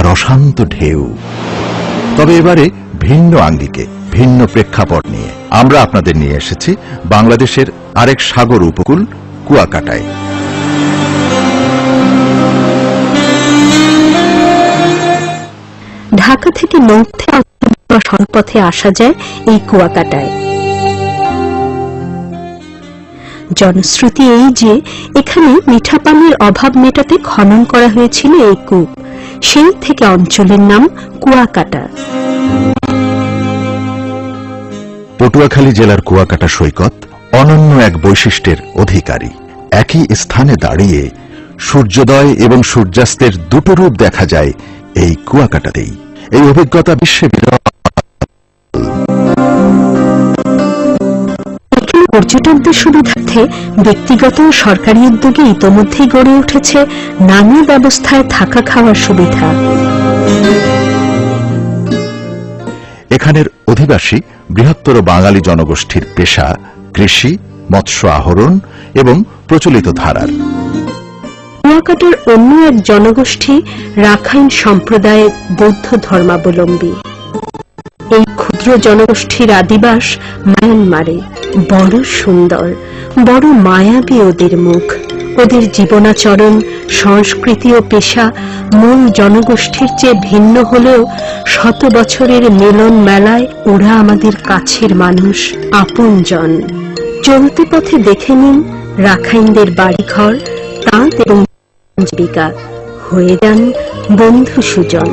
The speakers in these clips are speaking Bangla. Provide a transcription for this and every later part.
আর অশান্ত ঢেউ। তবে এবারে ভিন্ন আঙ্গিকে, ভিন্ন প্রেক্ষাপট নিয়ে আমরা আপনাদের নিয়ে এসেছি বাংলাদেশের আরেক সাগর উপকূল, কুয়াকাটায়। ঢাকা থেকে নৌথে সড়কপথে আসা যায় এই কুয়াকাটায়। জনশ্রুতি এই যে, এখানে মিঠা পানির অভাব মেটাতে খনন করা হয়েছিল এই কূপ। সেই থেকে অঞ্চলের নাম কুয়াকাটা। পটুয়াখালী জেলার কুয়াকাটা সৈকত অনন্য এক বৈশিষ্ট্যের অধিকারী। একই স্থানে দাঁড়িয়ে সূর্যোদয় এবং সূর্যাস্তের দুটো রূপ দেখা যায় এই কুয়াকাটাতেই। এই অভিজ্ঞতা বিশ্বে বিরল। পর্যটকদের সুবিধার্থে ব্যক্তিগত ও সরকারি উদ্যোগে ইতোমধ্যেই গড়ে উঠেছে নানা ব্যবস্থায় থাকা খাওয়ার সুবিধা। এখানের অধিবাসী বৃহত্তর বাঙালি জনগোষ্ঠীর পেশা কৃষি মৎস্য আহরণ এবং প্রচলিত ধারার। কুয়াকাটার অন্য এক জনগোষ্ঠী রাখাইন সম্প্রদায়ের বৌদ্ধ ধর্মাবলম্বী। ক্ষুদ্র জনগোষ্ঠীর আদিবাস মায়ানমারে। বড় সুন্দর, বড় মায়াবী ওদের মুখ। ওদের জীবনাচরণ, সংস্কৃতি ও পেশা মূল জনগোষ্ঠীর চেয়ে ভিন্ন হলেও শত বছরের মিলন মেলায় ওরা আমাদের কাছের মানুষ, আপনজন। চলতে পথে দেখে নিন রাখাইনদের বাড়িঘর, তাঁত এবং জীবিকা। হয়ে যান বন্ধু সুজন।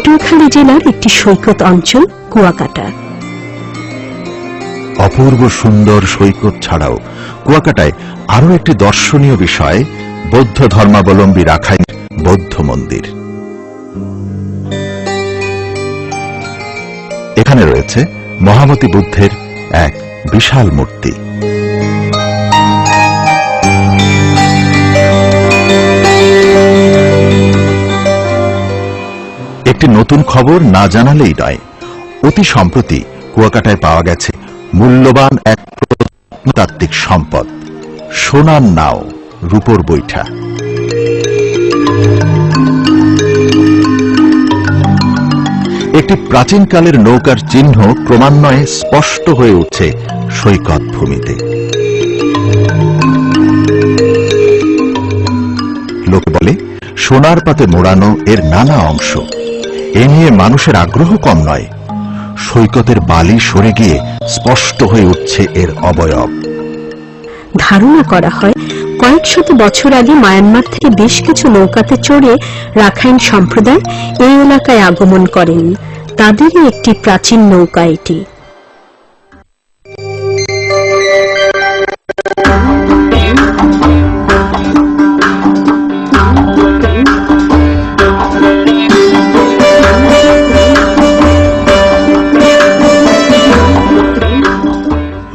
পটুয়াখালী জেলার একটি সৈকত অঞ্চল, কুয়াকাটা। অপূর্ব সুন্দর সৈকত ছাড়াও কুয়াকাটায় আরও একটি দর্শনীয় বিষয়, বৌদ্ধ ধর্মাবলম্বী রাখাইন বৌদ্ধ মন্দির। এখানে রয়েছে মহামতি বুদ্ধের এক বিশাল মূর্তি। একটি নতুন খবর না জানালেই নয়। অতি সম্প্রতি কুয়াকাটায় পাওয়া গেছে মূল্যবান এক প্রত্নতাত্ত্বিক সম্পদ। সোনার নাও, রূপর বৈঠা। একটি প্রাচীনকালের নৌকার চিহ্ন ক্রমান্বয়ে স্পষ্ট হয়ে উঠছে সৈকত ভূমিতে। লোকে বলে, সোনার পাতে মোড়ানো এর নানা অংশ। এ নিয়ে মানুষের আগ্রহ কম নয়। সৈকতের বালি সরে গিয়ে স্পষ্ট হয়ে উঠছে এর অবয়ব। ধারণা করা হয়, কয়েক শত বছর আগে মায়ানমার থেকে বেশ কিছু নৌকাতে চড়ে রাখাইন সম্প্রদায় এই এলাকায় আগমন করেন। তাদেরই একটি প্রাচীন নৌকা এটি।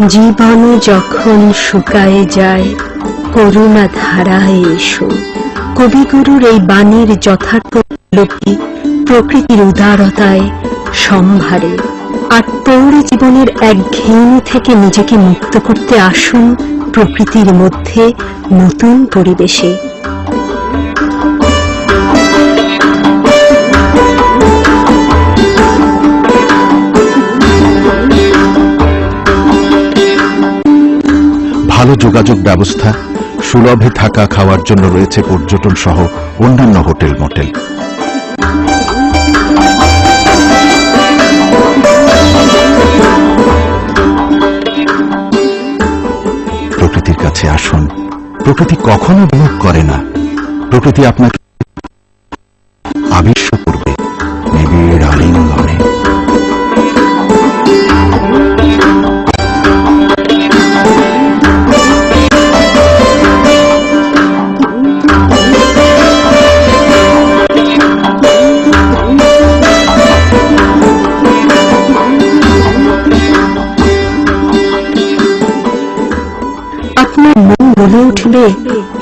জীবন যখন শুকায়ে যায়, করুণা ধারায় এসো। কবিগুরুর এই বাণীর যথার্থ উপলব্ধি প্রকৃতির উদারতায় সম্ভারে। আর পৌরে জীবনের এক ঘেউনি থেকে নিজেকে মুক্ত করতে আসুন প্রকৃতির মধ্যে নতুন পরিবেশে। ভালো যোগাযোগ ব্যবস্থা, সুলভে থাকা খাওয়ার জন্য রয়েছে পর্যটন সহ অন্যান্য হোটেল মোটেল। প্রকৃতির কাছে আসুন। প্রকৃতি কখনো বিয়োগ করে না। প্রকৃতি আপনাকে বলে উঠবে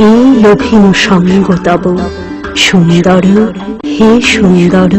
এই লোভিন সঙ্গ তব সুন্দর হে সুন্দর।